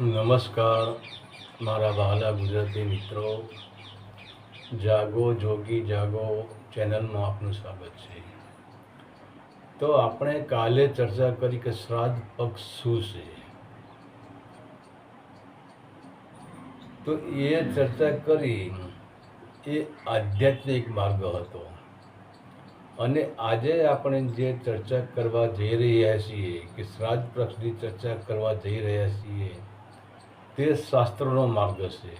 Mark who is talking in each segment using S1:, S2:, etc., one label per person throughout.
S1: નમસ્કાર, મારા વહાલા ગુજરાતી મિત્રો. જાગો, જોગી, જાગો ચેનલમાં આપનું સ્વાગત છે. તો આપણે કાલે ચર્ચા કરી કે શ્રાદ્ધ પક્ષ શું છે? તો એ ચર્ચા કરી એ આધ્યાત્મિક માર્ગ હતો. અને આજે આપણે જે ચર્ચા કરવા જઈ રહ્યા છીએ કે શ્રાદ્ધ પક્ષની ચર્ચા કરવા જઈ રહ્યા છીએ તે શાસ્ત્રોનો માર્ગ છે.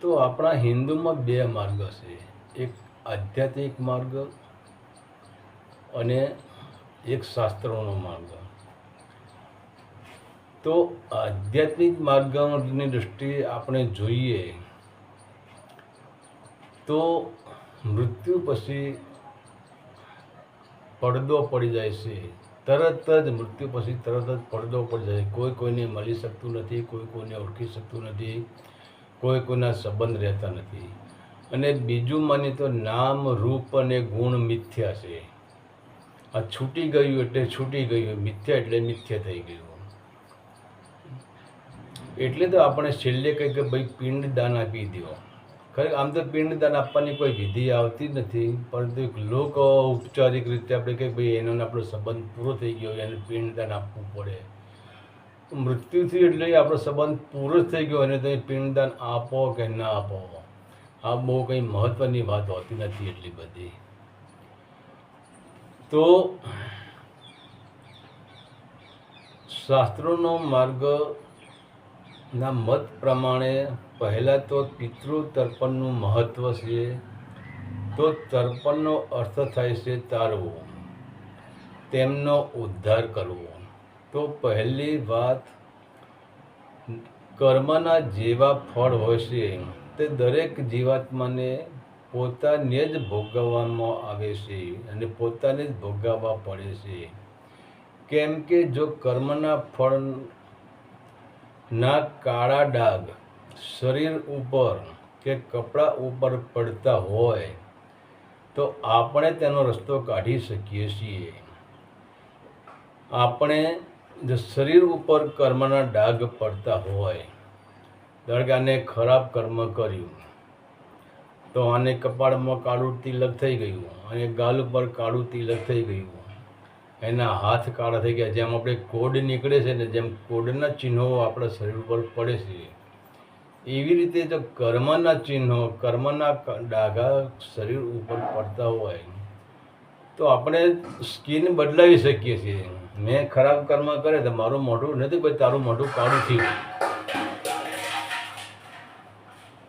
S1: તો આપણા હિન્દુમાં બે માર્ગ છે. એક આધ્યાત્મિક માર્ગ અને એક શાસ્ત્રોનો માર્ગ. તો આધ્યાત્મિક માર્ગની દૃષ્ટિએ આપણે જોઈએ તો મૃત્યુ પછી પડદો પડી જાય છે. તરત જ મૃત્યુ પછી તરત જ પડદો પડી જાય. કોઈ કોઈને મળી શકતું નથી, કોઈ કોઈને ઓળખી શકતું નથી, કોઈ કોઈના સંબંધ રહેતા નથી. અને બીજું માની તો નામ, રૂપ અને ગુણ મિથ્યા છે. આ છૂટી ગયું એટલે છૂટી ગયું. મિથ્યા એટલે મિથ્યા થઈ ગયું. એટલે તો આપણે છેલ્લે કહી કે ભાઈ પિંડદાન આપી દો ખરેખર આમ તો પિંડદાન આપવાની કોઈ વિધિ આવતી નથી, પરંતુ લોક ઉપચારિક રીતે આપણે કહીએ ભાઈ એનો આપણો સંબંધ પૂરો થઈ ગયો, એને પિંડદાન આપવું પડે. મૃત્યુથી એટલે આપણો સંબંધ પૂરો થઈ ગયો અને તમે પિંડદાન આપો કે ના આપો, આ બહુ કંઈ મહત્ત્વની વાત હોતી નથી એટલી બધી. તો શાસ્ત્રોનો માર્ગ ના મત પ્રમાણે પહેલાં તો પિતૃ તર્પણનું મહત્ત્વ છે. તો તર્પણનો અર્થ થાય છે તારવો. તેમનો ઉદ્ધાર કરવો. તો પહેલી વાત, કર્મના જેવા ફળ હોય છે. તે દરેક જીવાત્માને પોતાને જ ભોગવવામાં આવે છે અને પોતાને જ ભોગવવા પડે છે. કેમ કે જો કર્મના ફળ ના કાળા ડાઘ શરીર ઉપર કે કપડાં ઉપર પડતા હોય તો આપણે તેનો રસ્તો કાઢી શકીએ છીએ. આપણે જો શરીર ઉપર કર્મના ડાઘ પડતા હોય. ધારો કે આને ખરાબ કર્મ કર્યું, તો આને કપાળમાં કાળું તિલક થઈ ગયું, અને ગાલ ઉપર કાળું તિલક થઈ ગયું એના હાથ કાળા થઈ ગયા. જેમ આપણે કોડ નીકળે છે ને, જેમ કોડના ચિહ્નો આપણા શરીર ઉપર પડે છે. એવી રીતે જો કર્મના ચિહ્નો, કર્મના ડાઘા શરીર ઉપર પડતા હોય, તો આપણે સ્કિન બદલાવી શકીએ છીએ. મેં ખરાબ કર્મ કરે તો મારું મોઢું નથી, કોઈ તારું મોઢું કાળું થયું.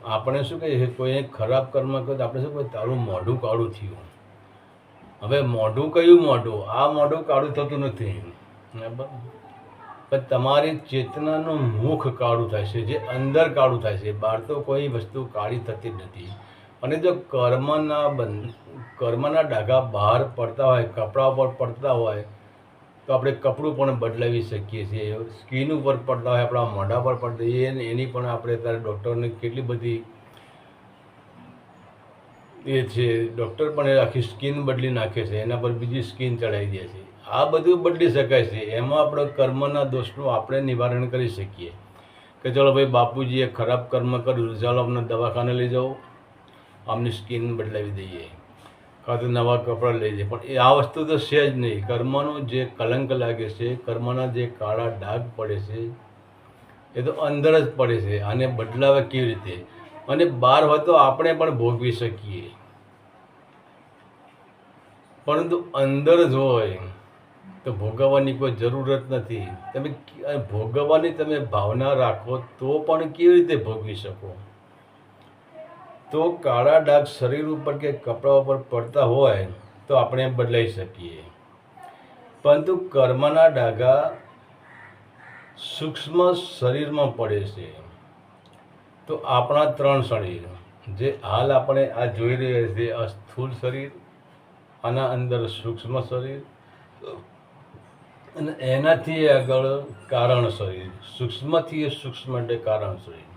S1: આપણે શું કહીએ? કોઈ ખરાબ કર્મ કરે તો આપણે શું કહીએ? તારું મોઢું કાળું થયું. હવે મોઢું કયું મોઢું? આ મોઢું કાળું થતું નથી. બરાબર? પણ તમારી ચેતનાનું મુખ કાળું થાય છે, જે અંદર કાળું થાય છે. બહાર તો કોઈ વસ્તુ કાળી થતી જ નથી. અને જો કર્મના બંધ કર્મના ડાઘા બહાર પડતા હોય, કપડા ઉપર પડતા હોય, તો આપણે કપડું પણ બદલાવી શકીએ છીએ. સ્કિન ઉપર પડતા હોય, આપણા મોઢા પર પડતા એની પણ આપણે અત્યારે ડૉક્ટરને કેટલી બધી એ છે ડૉક્ટર પણ એ આખી સ્કિન બદલી નાખે છે, એના પર બીજી સ્કિન ચડાવી દે છે. આ બધું બદલી શકાય છે. એમાં આપણે કર્મના દોષનું આપણે નિવારણ કરી શકીએ. કે ચલો ભાઈ, બાપુજીએ ખરાબ કર્મ કર્યું, ચાલો અમને દવાખાને લઈ જાઓ. આમની સ્કિન બદલાવી દઈએ. કાં તો નવા કપડાં લઈ દઈએ પણ એ આ વસ્તુ તો છે જ નહીં. કર્મનો જે કલંક લાગે છે, કર્મના જે કાળા ડાઘ પડે છે, એ તો અંદર જ પડે છે. આને બદલાવે કેવી રીતે? અને બહાર હોય તો આપણે પણ ભોગવી શકીએ. પરંતુ અંદર જ હોય તો ભોગવવાની કોઈ જરૂરત નથી. તમે ભોગવવાની તમે ભાવના રાખો તો પણ કેવી રીતે ભોગવી શકો? તો કાળા ડાઘ શરીર ઉપર કે કપડા ઉપર પડતા હોય તો આપણે બદલાઈ શકીએ. પરંતુ કર્મના ડાઘા સૂક્ષ્મ શરીરમાં પડે છે. તો આપણા ત્રણ શરીર, જે હાલ આપણે આ જોઈ રહ્યા છીએ, આ સ્થૂળ શરીર, આના અંદર સૂક્ષ્મ શરીર અને એનાથી આગળ કારણ શરીર. સૂક્ષ્મથી એ સૂક્ષ્મ એટલે કારણ શરીર.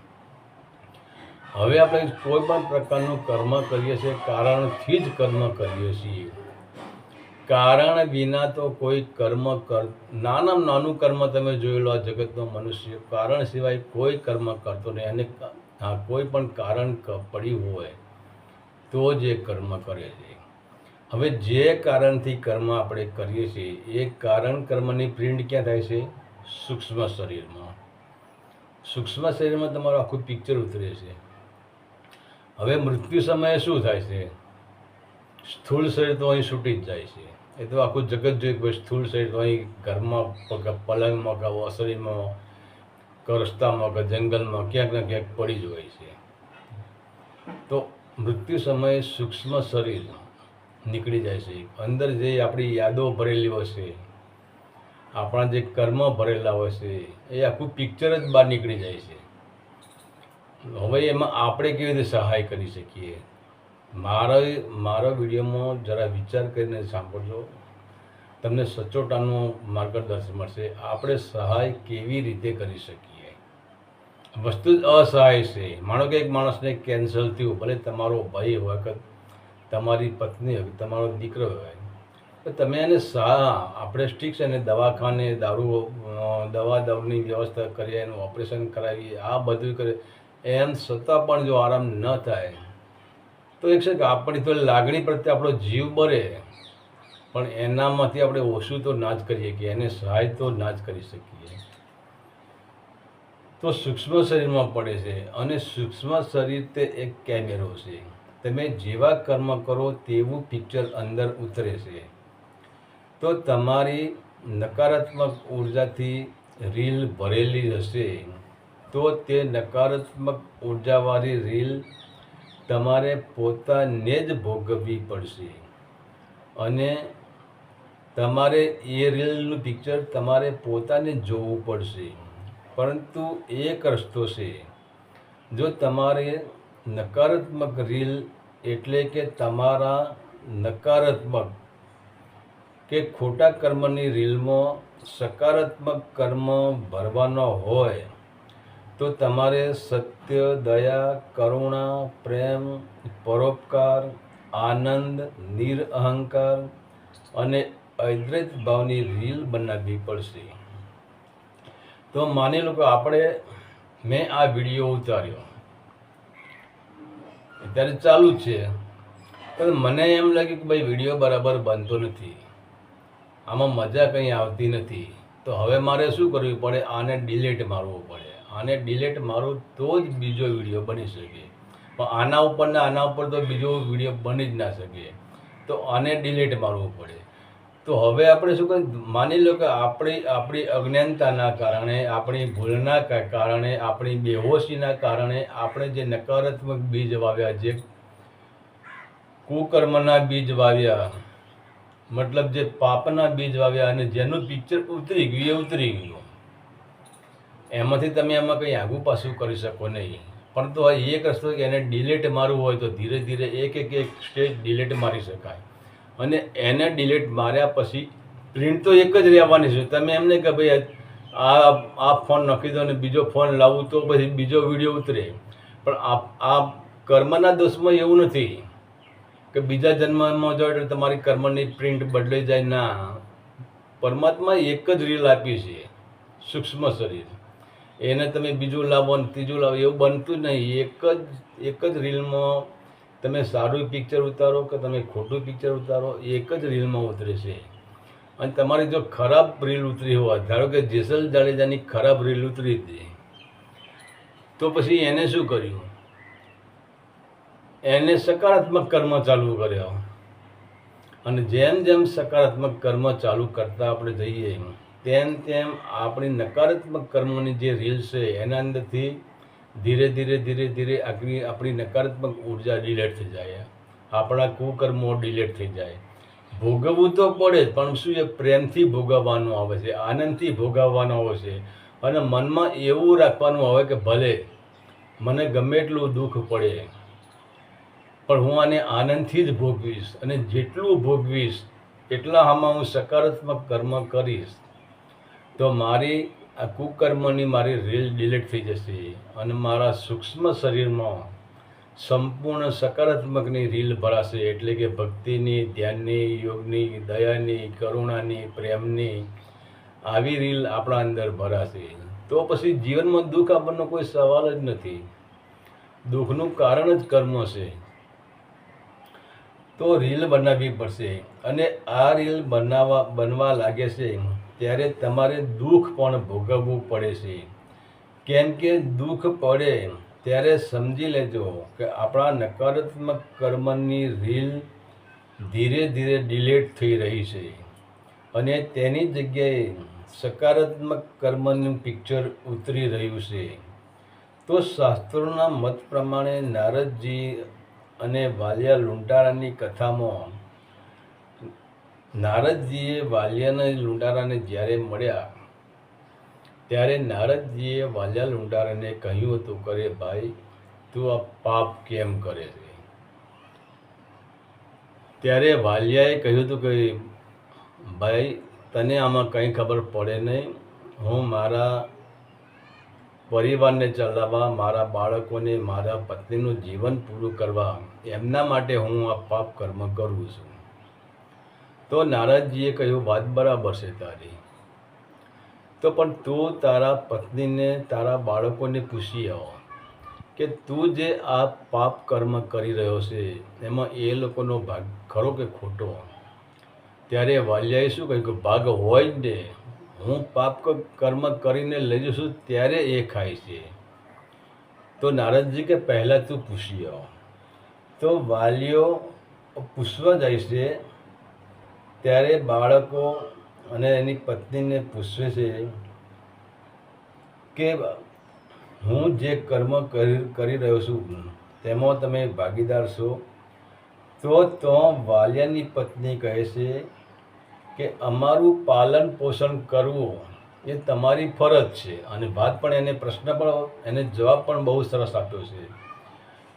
S1: હવે આપણે કોઈ પણ પ્રકારનું કર્મ કરીએ છીએ, કારણથી જ કર્મ કરીએ છીએ. કારણ વિના તો કોઈ કર્મ કર, નાનામાં નાનું કર્મ તમે જોઈ લો આ જગતનો મનુષ્ય, કારણ સિવાય કોઈ કર્મ કરતો નહીં. અને હા, કોઈ પણ કારણ પડ્યું હોય તો જ એ કર્મ કરે છે. હવે જે કારણથી કર્મ આપણે કરીએ છીએ, એ કારણ કર્મની પ્રિન્ટ ક્યાં થાય છે? સૂક્ષ્મ શરીરમાં. સૂક્ષ્મ શરીરમાં તમારું આખું પિક્ચર ઉતરે છે. હવે મૃત્યુ સમયે શું થાય છે? સ્થૂળ શરીર તો અહીં છૂટી જ જાય છે. એ તો આખું જગત જોઈએ ભાઈ સ્થૂળ શરીર તો અહીં ઘરમાં પલંગમાં કે ઓસરીમાં કે રસ્તામાં કે જંગલમાં ક્યાંક ને ક્યાંક પડી જ હોય છે. તો મૃત્યુ સમયે સૂક્ષ્મ શરીર નીકળી જાય છે. અંદર જે આપણી યાદો ભરેલી હોય છે, આપણા જે કર્મ ભરેલા હોય છે, એ આખું પિક્ચર જ બહાર નીકળી જાય છે. હવે એમાં આપણે કેવી રીતે સહાય કરી શકીએ? મારો મારો વિડીયોમાં જરા વિચાર કરીને સાંભળજો. તમને સચોટાનું માર્ગદર્શન મળશે. આપણે સહાય કેવી રીતે કરી શકીએ? વસ્તુ જ અસહાય છે. માનો કે એક માણસને કેન્સર થયું, ભલે તમારો ભાઈ હોય તમારી પત્ની હોય, તમારો દીકરો હોય, તો તમે એને સા આપણે ઠીક છે ને, દવાખાને, દારૂ દવા દારૂની વ્યવસ્થા કરીએ, એનું ઓપરેશન કરાવીએ, આ બધું કરે એમ છતાં પણ જો આરામ ન થાય તો એક છે કે આપણી તો લાગણી પ્રત્યે આપણો જીવ બરે પણ એનામાંથી આપણે ઓછું તો ના જ કરીએ કે એને સહાય તો ના જ કરી શકીએ. તો સૂક્ષ્મ શરીરમાં પડે છે અને સૂક્ષ્મ શરીર તે એક કેમેરો છે. તમે જેવા કર્મ કરો તેવું પિક્ચર અંદર ઉતરે છે. તો તમારી નકારાત્મક ઉર્જાથી રીલ ભરેલી હશે. તો તે નકારાત્મક ઉર્જાવાળી રીલ તમારે પોતાને જ ભોગવવી પડશે. અને તમારે એ રીલનું પિક્ચર તમારે પોતાને જોવું પડશે. પરંતુ એક રસ્તો છે. જો તમારે નકારાત્મક રીલ એટલે કે તમારા નકારાત્મક કે ખોટા કર્મની રીલમાં સકારાત્મક કર્મ ભરવાનો હોય તો તમારે સત્ય, દયા, કરુણા, પ્રેમ, પરોપકાર, આનંદ નિરઅહંકાર અને અદ્વૈત ભાવની રીલ બનાવવી પડશે. તો માની લો કે આપણે, મેં આ વીડિયો ઉતાર્યો. અત્યારે ચાલુ છે. પણ મને એમ લાગ્યું કે ભાઈ વીડિયો બરાબર બનતો નથી. આમાં મજા કંઈ આવતી નથી. તો હવે મારે શું કરવું પડે? આને ડિલીટ મારવું પડે. આને ડિલેટ મારું તો જ બીજો વીડિયો બની શકે. પણ આના ઉપર ને આના ઉપર તો બીજો વીડિયો બની જ ના શકે. તો આને ડિલેટ મારવું પડે. તો હવે આપણે શું કહીએ માની લો કે આપણી આપણી અજ્ઞાનતાના કારણે, આપણી ભૂલના કારણે, આપણી બેહોશીના કારણે આપણે જે નકારાત્મક બીજ વાવ્યા, જે કુકર્મના બીજ વાવ્યા, મતલબ જે પાપના બીજ વાવ્યા અને જેનું પિક્ચર ઉતરી ગયું, એ ઉતરી ગયું. એમાંથી તમે એમાં કંઈ આગું પાછું કરી શકો નહીં. પરંતુ આ એક રસ્તો કે એને ડિલેટ મારવું હોય તો ધીરે ધીરે એક એક એક સ્ટેજ ડિલેટ મારી શકાય. અને એને ડિલેટ માર્યા પછી પ્રિન્ટ તો એક જ રહેવાની છે. તમે એમને કે ભાઈ આ આ ફોન નાખી દો અને બીજો ફોન લાવું તો પછી બીજો વીડિયો ઉતરે. પણ આ આ કર્મના દોષમાં એવું નથી કે બીજા જન્મમાં જો એટલે તમારી કર્મની પ્રિન્ટ બદલાઈ જાય. ના. પરમાત્મા એક જ રીલ આપી છે. સૂક્ષ્મ શરીર. એને તમે બીજું લાવો ને ત્રીજું લાવો, એવું બનતું નહીં. એક જ એક જ રીલમાં તમે સારું પિક્ચર ઉતારો કે તમે ખોટું પિક્ચર ઉતારો, એક જ રીલમાં ઉતરે છે. અને તમારી જો ખરાબ રીલ ઉતરી હોય, ધારો કે જેસલ જાડેજાની ખરાબ રીલ ઉતરી હતી, તો પછી એને શું કર્યું? એને સકારાત્મક કર્મ ચાલુ કર્યો. અને જેમ જેમ સકારાત્મક કર્મ ચાલુ કરતા આપણે જઈએ તેમ તેમ આપણી નકારાત્મક કર્મની જે રીલ છે, એના અંદરથી ધીરે ધીરે ધીરે ધીરે આપણી આપણી નકારાત્મક ઊર્જા ડિલેટ થઈ જાય આપણા કુકર્મો ડિલેટ થઈ જાય ભોગવવું તો પડે પણ શું એ પ્રેમથી ભોગવવાનું આવે છે, આનંદથી ભોગવવાનું આવે છે? અને મનમાં એવું રાખવાનું આવે કે ભલે, મને ગમે એટલું દુઃખ પડે, પણ હું આને આનંદથી જ ભોગવીશ. અને જેટલું ભોગવીશ એટલા આમાં હું સકારાત્મક કર્મ કરીશ. તો મારી આ કુકર્મની મારી રીલ ડિલીટ થઈ જશે અને મારા સૂક્ષ્મ શરીરમાં સંપૂર્ણ સકારાત્મકની રીલ ભરાશે એટલે કે ભક્તિની, ધ્યાનની, યોગની, દયાની, કરુણાની, પ્રેમની આવી રીલ આપણા અંદર ભરાશે. તો પછી જીવનમાં દુઃખ આપણનો કોઈ સવાલ જ નથી. દુઃખનું કારણ જ કર્મ છે. તો રીલ બનાવવી પડશે અને આ રીલ બનાવવા, બનવા લાગે છે. ત્યારે તમારે દુઃખ પણ ભોગવવું પડે છે. કેમ કે દુઃખ પડે ત્યારે સમજી લેજો કે આપણા નકારાત્મક કર્મની રીલ ધીરે ધીરે ડિલેટ થઈ રહી છે અને તેની જગ્યાએ સકારાત્મક કર્મનું પિક્ચર ઉતરી રહ્યું છે. તો શાસ્ત્રોના મત પ્રમાણે નારદજી અને વાલિયા લુંટારાની કથામાં નારદજીએ વાલિયાને લુંડારાને જ્યારે મળ્યા, ત્યારે નારદજીએ વાલિયા લુંડારાને કહ્યું હતું કરે ભાઈ, તું આ પાપ કેમ કરે છે? ત્યારે વાલિયાએ કહ્યું હતું કે, ભાઈ, તને આમાં કંઈ ખબર પડે નહીં. હું મારા પરિવારને ચલાવવા, મારા બાળકોને, મારા પત્નીનું જીવન પૂરું કરવા, એમના માટે હું આ પાપ કર્મ કરું છું. તો નારદજીએ કહ્યું, વાત બરાબર છે તારી. તો પણ તું તારા પત્નીને, તારા બાળકોને પૂછી આવો કે તું જે આ પાપ કર્મ કરી રહ્યો છે, એમાં એ લોકોનો ભાગ ખરો કે ખોટો? ત્યારે વાલિયાએ શું કહ્યું કે, ભાગ હોય જ ને. હું પાપ કર્મ કરીને લઈ જશું ત્યારે એ ખાય છે. તો નારદજી કે, પહેલાં તું પૂછી આવો. તો વાલીઓ પૂછવા જાય છે ત્યારે બાળકો અને એની પત્નીને પૂછવે છે કે હું જે કર્મ કરી કરી રહ્યો છું, તેમાં તમે ભાગીદાર છો? તો તો વાલિયાની પત્ની કહે છે કે અમારું પાલન પોષણ કરવું એ તમારી ફરજ છે. અને ભાત પણ એને, પ્રશ્ન પણ, એને જવાબ પણ બહુ સરસ આપ્યો છે.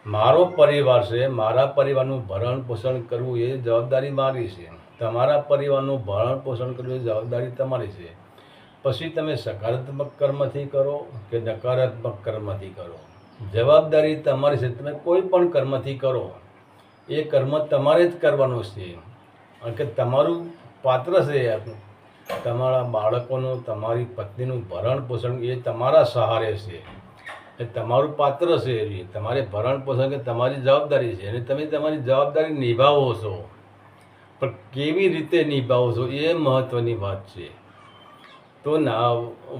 S1: મારો પરિવાર છે, મારા પરિવારનું ભરણ પોષણ કરવું એ જવાબદારી મારી છે. તમારા પરિવારનું ભરણ પોષણ કરવું જવાબદારી તમારી છે. પછી તમે સકારાત્મક કર્મથી કરો કે નકારાત્મક કર્મથી કરો. જવાબદારી તમારી છે. તમે કોઈ પણ કર્મથી કરો. એ કર્મ તમારે જ કરવાનું છે. કારણ કે તમારું પાત્ર છે તમારા બાળકોનું, તમારી પત્નીનું ભરણ પોષણ એ તમારા સહારે છે. એ તમારું પાત્ર છે એ. તમારે ભરણ પોષણ કે તમારી જવાબદારી છે. અને તમે તમારી જવાબદારી નિભાવો છો. પણ કેવી રીતે નિભાવો છો એ મહત્ત્વની વાત છે. તો ના,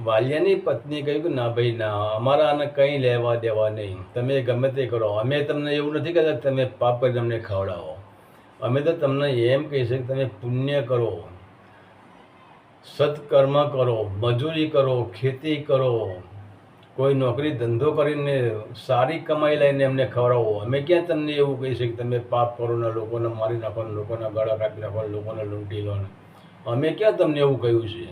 S1: વાલિયાની પત્નીએ કહ્યું કે, ના ભાઈ, ના, અમારા આને કંઈ લેવા દેવા નહીં. તમે ગમે તે કરો. અમે તમને એવું નથી કહેતા તમે પાપ કરી અમને ખવડાવો. અમે તો તમને એમ કહી છે કે તમે પુણ્ય કરો, સત્કર્મ કરો, મજૂરી કરો, ખેતી કરો કોઈ નોકરી ધંધો કરીને સારી કમાઈ લઈને એમને ખવડાવો. અમે ક્યાં તમને એવું કહી શકીએ, તમે પાપ કરો ને લોકોને મારી નાખો ને લોકોના ગળા કાપી નાખો ને લોકોને લૂંટી લો ને અમે ક્યાં તમને એવું કહ્યું છે?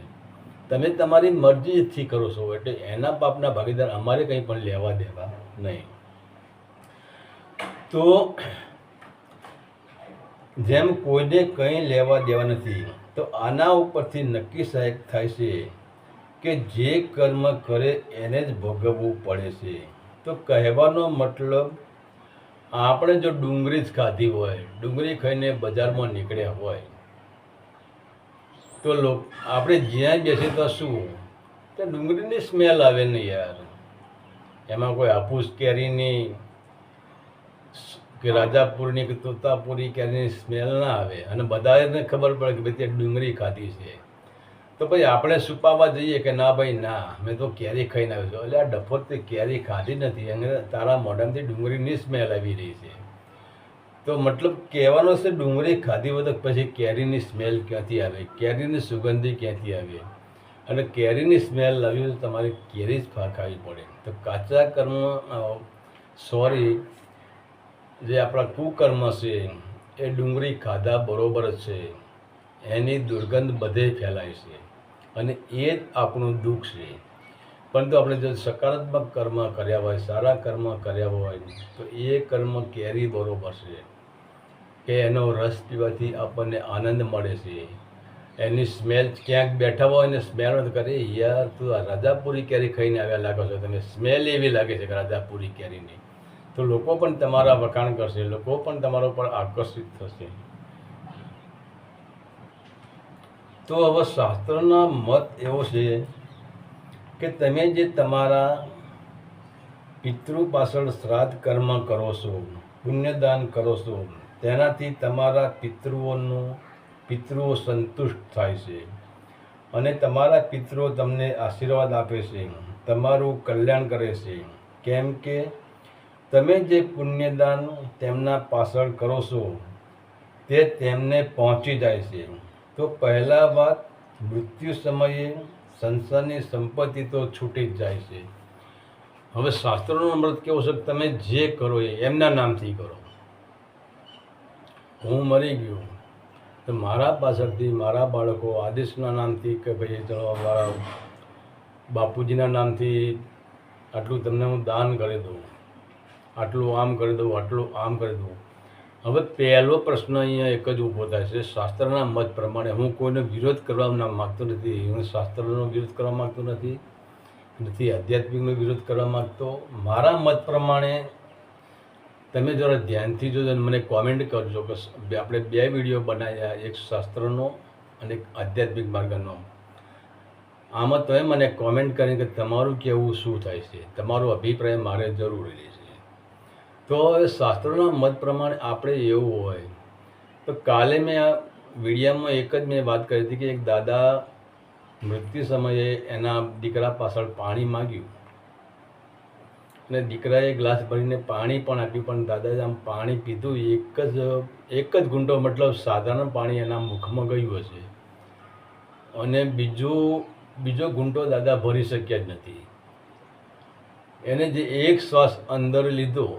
S1: તમે તમારી મરજીથી કરો છો, એટલે એના પાપના ભાગીદાર અમારે કંઈ પણ લેવા દેવા નહીં. તો જેમ કોઈને કંઈ લેવા દેવા નથી, તો આના ઉપરથી નક્કી સાહેબ થાય છે કે જે કર્મ કરે એને જ ભોગવવું પડે છે. તો કહેવાનો મતલબ, આપણે જો ડુંગળી જ ખાધી હોય, ડુંગળી ખાઈને બજારમાં નીકળ્યા હોય, તો લોક, આપણે જ્યાં બેસીએ તો શું? તો ડુંગળીની સ્મેલ આવે ને યાર. એમાં કોઈ હાફૂસ કેરીની કે રાજાપુરની કે તોતાપુરી કેરીની સ્મેલ ના આવે. અને બધાને ખબર પડે કે ભાઈ ત્યાં ડુંગળી ખાધી છે. તો ભાઈ આપણે છુપાવવા જઈએ કે ના ભાઈ, ના, મેં તો કેરી ખાઈને આવ્યો છું. એટલે આ ડફોર તે કેરી ખાધી નથી. અને તારા મોઢામાંથી ડુંગળીની સ્મેલ આવી રહી છે. તો મતલબ કહેવાનો છે ડુંગળી ખાધી હોય પછી કેરીની સ્મેલ ક્યાંથી આવે? કેરીની સુગંધી ક્યાંથી આવે? અને કેરીની સ્મેલ લાવી તો તમારે કેરી જ ખાવી પડે. તો કાચા કર્મ સોરી, જે આપણા કુકર્મ છે, એ ડુંગળી ખાધા બરોબર છે. એની દુર્ગંધ બધે ફેલાય છે. અને એ જ આપણું દુઃખ છે. પરંતુ આપણે જો સકારાત્મક કર્મ કર્યા હોય, સારા કર્મ કર્યા હોય, તો એ કર્મ કેરી બરોબર છે. કે એનો રસ પીવાથી આપણને આનંદ મળે છે. એની સ્મેલ ક્યાંક બેઠા હોય ને સ્મેલ કરે, યાર, તું આ રાજાપુરી કેરી ખાઈને આવ્યા લાગો છો. તમે સ્મેલ એવી લાગે છે કે રાજાપુરી કેરીની. તો લોકો પણ તમારા વખાણ કરશે, લોકો પણ તમારા પર આકર્ષિત થશે. તો હવે શાસ્ત્રના મત એવો છે કે તમે જે તમારા પિતૃ પાછળ શ્રાદ્ધ કર્મ કરો છો, પુણ્યદાન કરો છો, તેનાથી તમારા પિતૃઓનું, પિતૃઓ સંતુષ્ટ થાય છે અને તમારા પિતૃઓ તમને આશીર્વાદ આપે છે, તમારું કલ્યાણ કરે છે. કેમ કે તમે જે પુણ્યદાન તેમના પાછળ કરો છો, તે તેમને પહોંચી જાય છે. તો પહેલા વાત મૃત્યુ સમયે સંસારની સંપત્તિ તો છૂટી જ જાય છે. હવે શાસ્ત્રોનો અમૃત કેવો છે તમે જે કરો એ એમના નામથી કરો. હું મરી ગયો. તો મારા પાછળથી મારા બાળકો આદેશના નામથી કે ભાઈ ચલો બાપુજીના નામથી આટલું તમને હું દાન કરી દઉં. આટલું આમ કરી દઉં, આટલું આમ કરી દઉં. હવે પહેલો પ્રશ્ન અહીંયા એક જ ઊભો થાય છે. શાસ્ત્રના મત પ્રમાણે હું કોઈનો વિરોધ કરવા માગતો નથી. હું શાસ્ત્રનો વિરોધ કરવા માગતો નથી નથી આધ્યાત્મિકનો વિરોધ કરવા માગતો. મારા મત પ્રમાણે તમે જરા ધ્યાનથી જોજો મને કોમેન્ટ કરજો કે આપણે બે વીડિયો બનાવ્યા, એક શાસ્ત્રનો અને એક આધ્યાત્મિક માર્ગનો. આમાં તમે મને કોમેન્ટ કરીને કે તમારું કેવું, શું થાય છે? તમારો અભિપ્રાય મારે જરૂરી છે. તો હવે શાસ્ત્રોના મત પ્રમાણે આપણે એવું હોય. તો કાલે મેં આ વિડીયામાં એક જ મેં વાત કરી હતી કે એક દાદા મૃત્યુ સમયે એના દીકરા પાછળ પાણી માગ્યું. અને દીકરાએ ગ્લાસ ભરીને પાણી પણ આપ્યું, પણ દાદાએ આમ પાણી પીધું એક જ એક જ ઘૂંટો મતલબ સાધારણ પાણી એના મુખમાં ગયું હશે. અને બીજું, બીજો ઘૂંટો દાદા ભરી શક્યા જ નથી. એને જે એક શ્વાસ અંદર લીધો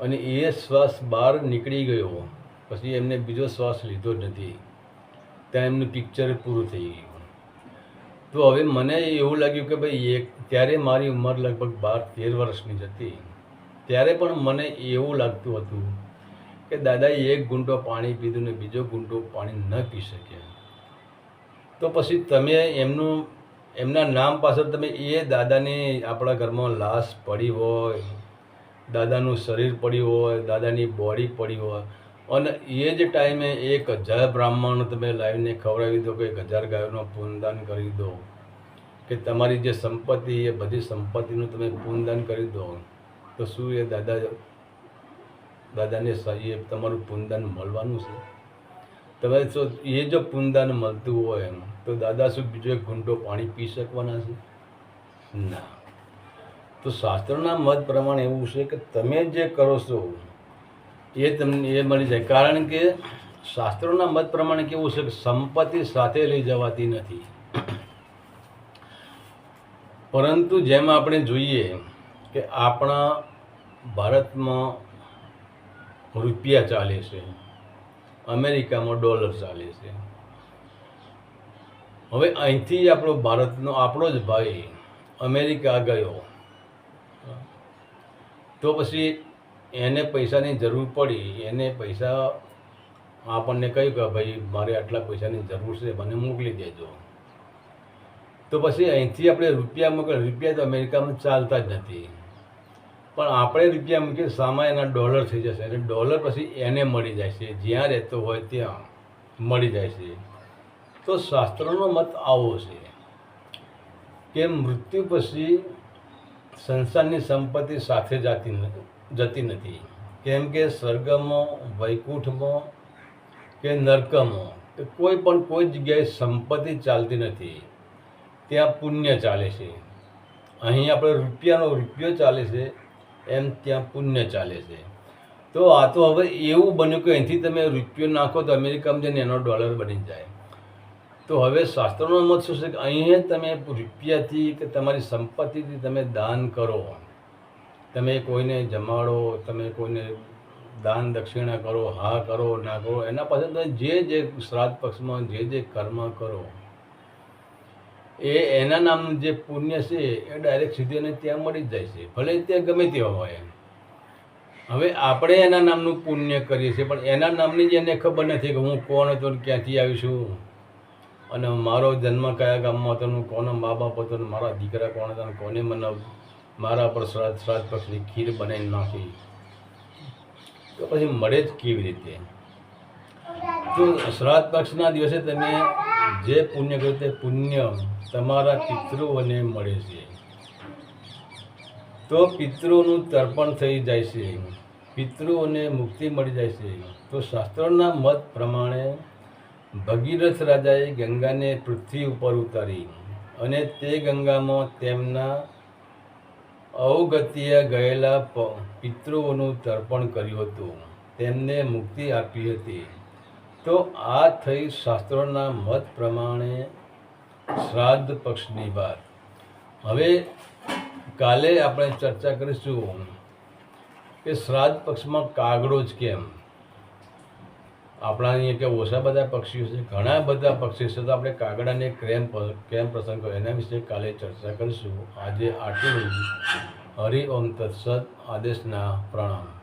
S1: અને એ શ્વાસ બહાર નીકળી ગયો. પછી એમને બીજો શ્વાસ લીધો નથી. ત્યાં એમનું પિક્ચર પૂરું થઈ ગયું. તો હવે મને એવું લાગ્યું કે ભાઈ, એક ત્યારે મારી ઉંમર લગભગ બાર, તેર વર્ષની જ હતી. ત્યારે પણ મને એવું લાગતું હતું કે દાદાએ એક ગુંટો પાણી પીધું ને બીજો ગુંટો પાણી ન પી શક્યા તો પછી તમે એમનું, એમના નામ પાછળ તમે એ દાદાની આપણા ઘરમાં લાશ પડી હોય દાદાનું શરીર પડ્યું હોય, દાદાની બોડી પડી હોય. અને એ જ ટાઈમે એક હજાર બ્રાહ્મણ તમે લાવીને ખવડાવી દો કે એક હજાર ગાયોનું પૂનદાન કરી દો. કે તમારી જે સંપત્તિ એ બધી સંપત્તિનું તમે પૂનદાન કરી દો. તો શું એ દાદા, દાદાને સહી તમારું પૂનદાન મળવાનું છે? તમે જો એ જો પૂનદાન મળતું હોય તો દાદા શું બીજો એક ઘૂંટો પાણી પી શકવાના છે? ના. તો શાસ્ત્રના મત પ્રમાણે એવું છે કે તમે જે કરો છો, એ તમને એ મળી જાય. કારણ કે શાસ્ત્રોના મત પ્રમાણે કેવું છે કે સંપત્તિ સાથે લઈ જવાતી નથી. પરંતુ જેમ આપણે જોઈએ કે આપણા ભારતમાં રૂપિયા ચાલે છે, અમેરિકામાં ડોલર ચાલે છે. હવે અહીંથી આપણો ભારતનો, આપણો જ ભાઈ અમેરિકા ગયો. તો પછી એને પૈસાની જરૂર પડી, એને પૈસા આપણને કહ્યું કે ભાઈ, મારે આટલા પૈસાની જરૂર છે, મને મોકલી દેજો. તો પછી અહીંથી આપણે રૂપિયા મોકલે રૂપિયા તો અમેરિકામાં ચાલતા જ નથી. પણ આપણે રૂપિયા મૂકીએ સામા એના ડોલર થઈ જશે એટલે ડોલર પછી એને મળી જાય છે. જ્યાં રહેતો હોય ત્યાં મળી જાય છે. તો શાસ્ત્રનો મત આવો છે કે મૃત્યુ પછી સંસારની સંપત્તિ સાથે જાતી જતી નથી. કેમ કે સ્વર્ગમાં, વૈકુંઠમાં કે નરકમાં કોઈ પણ કોઈ જગ્યાએ સંપત્તિ ચાલતી નથી. ત્યાં પુણ્ય ચાલે છે. અહીં આપણે રૂપિયાનો રૂપિયો ચાલે છે, એમ ત્યાં પુણ્ય ચાલે છે. તો આ તો હવે એવું બન્યું કે અહીંથી તમે રૂપિયો નાખો તો અમેરિકામાં જઈને એનો ડોલર બની જાય. તો હવે શાસ્ત્રનો મત શું છે કે અહીં તમે રૂપિયાથી કે તમારી સંપત્તિથી તમે દાન કરો. તમે કોઈને જમાડો, તમે કોઈને દાન દક્ષિણા કરો, હા કરો, ના કરો, એના પાછળ તમે જે જે શ્રાદ્ધ પક્ષમાં જે જે કર્મ કરો, એ એના નામનું જે પુણ્ય છે એ ડાયરેક્ટ સીધી એને ત્યાં મળી જ જાય છે. ભલે ત્યાં ગમે તેવા હોય હવે આપણે એના નામનું પુણ્ય કરીએ છીએ, પણ એના નામની જ એને ખબર નથી કે હું કોણ હતો ક્યાંથી આવીશું અને મારો જન્મ કયા ગામમાં હતો કોનો મા બાપ હતો મારા દીકરા કોણ હતા કોને મને મારા પર શ્રાદ્ધ શ્રાદ્ધ પક્ષની ખીર બનાવીને નાખી. તો પછી મળે જ કેવી રીતે? તો શ્રાદ્ધ પક્ષના દિવસે તમે જે પુણ્ય કર્યું તે પુણ્ય તમારા પિતૃઓને મળે છે. તો પિતૃઓનું તર્પણ થઈ જાય છે. પિતૃઓને મુક્તિ મળી જાય છે. તો શાસ્ત્રોના મત પ્રમાણે ભગીરથ રાજાએ ગંગાને પૃથ્વી ઉપર ઉતારી અને તે ગંગામાં તેમના અવગત્ય ગયેલા પિતૃઓનું તર્પણ કર્યું હતું. તેમને મુક્તિ આપી હતી. તો આ થઈ શાસ્ત્રોના મત પ્રમાણે શ્રાદ્ધ પક્ષની વાત. હવે કાલે આપણે ચર્ચા કરીશું કે શ્રાદ્ધ પક્ષમાં કાગડો જ કેમ? આપણા અહીંયા કે ઓછા બધા પક્ષીઓ છે, ઘણા બધા પક્ષીઓ છે, તો આપણે કાગડાને ક્રેમ કેમ પ્રસંગ કર્યો એના વિશે કાલે ચર્ચા કરીશું. આજે આટલું હરિ ઓમ તત્સદ આદેશના પ્રણામ.